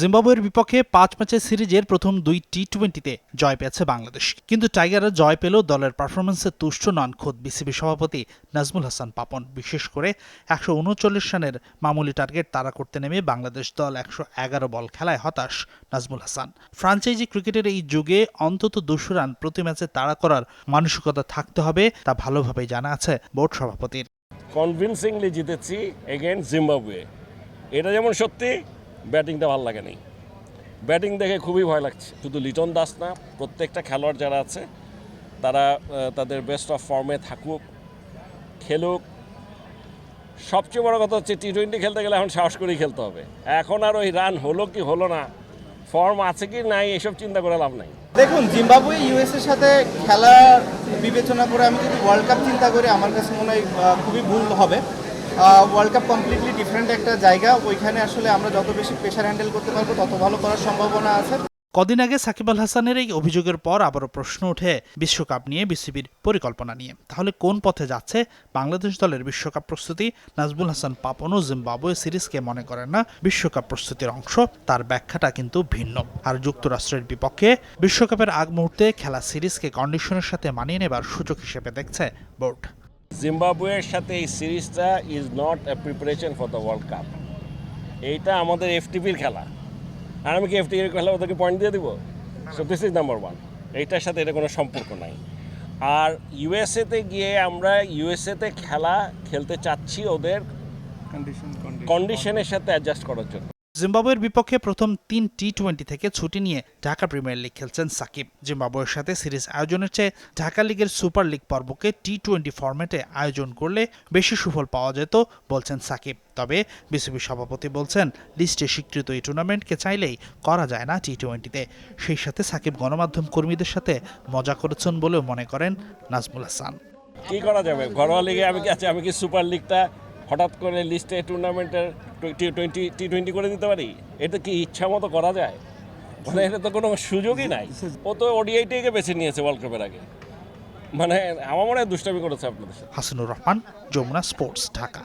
জিম্বাবুয়ের বিপক্ষে পাঁচ ম্যাচের সিরিজের প্রথম দুই টি টোয়েন্টিতে জয় পেয়েছে বাংলাদেশ। কিন্তু টাইগাররা জয় পেলেও দলের পারফরমেন্সে তুষ্ট নন খোদ বিসিবি সভাপতি নাজমুল হাসান পাপন। বিশেষ করে একশো উনচল্লিশ রানের মামুলি টার্গেট তাড়া করতে নেমে বাংলাদেশ দল একশো এগারো বল খেলায় হতাশ নাজমুল হাসান। ফ্রাঞ্চাইজি ক্রিকেটের এই যুগে অন্তত দুশো রান প্রতি ম্যাচে তাড়া করার মানসিকতা থাকতে হবে তা ভালোভাবেই জানা আছে বোর্ড সভাপতির। কনভিনসিংলি জিতেছি এগেনস্ট জিম্বাবুয়ে এটা যেমন সত্যি, ব্যাটিংটা ভালো লাগে নাই ব্যাটিং দেখে খুবই ভয় লাগছে। শুধু লিটন দাস না, প্রত্যেকটা খেলোয়াড় যারা আছে, তারা তাদের বেস্ট অফ ফর্মে থাকুক, খেলুক। সবচেয়ে বড় কথা হচ্ছে টি টোয়েন্টি খেলতে গেলে এখন সাহস করেই খেলতে হবে। এখন আর ওই রান হলো কি হলো না ফর্ম আছে কি নাই, এসব চিন্তা করে লাভ নাই। দেখুন, জিম্বাবুয়ে ইউএস এর সাথে খেলা বিবেচনা করে আমি যদি ওয়ার্ল্ড কাপ চিন্তা করি, আমার কাছে মনে হয় খুবই ভুল হবে। ওয়ার্ল্ড কাপ কমপ্লিটলি ডিফারেন্ট একটা জায়গা। ওইখানে আসলে আমরা যত বেশি প্রেশার হ্যান্ডেল করতে পারব, তত ভালো করার সম্ভাবনা আছে। কদিন আগে সাকিব আল হাসানের এই অভিযোগের পর আবারও প্রশ্ন ওঠে বিশ্বকাপ নিয়ে, বিসিবির পরিকল্পনা নিয়ে। তাহলে কোন পথে যাচ্ছে বাংলাদেশ দলের বিশ্বকাপ প্রস্তুতি? নাজবুল হাসান পাপন ও জিম্বাবুয়ে সিরিজকে মনে করেন না? বিশ্বকাপ প্রস্তুতির অংশ, তার ব্যাখ্যাটা কিন্তু ভিন্ন। আর যুক্তরাষ্ট্রের বিপক্ষে বিশ্বকাপের আগ মুহূর্তে খেলা সিরিজকে কন্ডিশনের সাথে মানিয়ে নেবার সুযোগ হিসেবে দেখছে বোর্ড। জিম্বাবুয়ের সাথে এই সিরিজটা is not a preparation for the world cup এইটা আমাদের এফটিপির খেলা। আর আমি কি এফটিপির খেলা ওদেরকে পয়েন্ট দিয়ে দিব? So this is number one এইটার সাথে এটা কোনো সম্পর্ক নাই। আর ইউএসএতে গিয়ে আমরা ইউএসএতে খেলা খেলতে চাচ্ছি ওদের কন্ডিশনের সাথে অ্যাডজাস্ট করার জন্য। জিম্বাবুয়ের বিপক্ষে প্রথম তিন টি টোয়েন্টি থেকে ছুটি নিয়ে ঢাকা প্রিমিয়ার লিগ খেলছেন সাকিব। জিম্বাবুয়ের সাথে সিরিজ আয়োজনের চেয়ে ঢাকা লিগের সুপার লিগ পর্বকে টি টোয়েন্টি ফরম্যাটে আয়োজন করলে বেশি সুফল পাওয়া যেত, বলছেন সাকিব। তবে বিসিবি সভাপতি বলছেন, লিস্টে স্বীকৃত এই টুর্নামেন্টকে চাইলেই করা যায় না টি টোয়েন্টিতে সেই সাথে সাকিব গণমাধ্যম কর্মীদের সাথে মজা করেছেন বলেও মনে করেন নাজমুল হাসান। কি করা যাবে? ঘরোয়া লিগে আমি কি আছে আমি কি সুপার লিগটা হঠাৎ করে লিস্টে টুর্নামেন্টের টি টোয়েন্টি টি টোয়েন্টি করে দিতে পারি? এটা কি ইচ্ছা মতো করা যায়? মানে এটা তো কোনো সুযোগই নাই। ও তো ওডিআইটিকে বেছে নিয়েছে ওয়ার্ল্ড কাপের আগে। মানে আমার মনে হয় দুষ্টামি করেছে আপনাদের হাসিনুর রহমান, যমুনা স্পোর্টস, ঢাকা।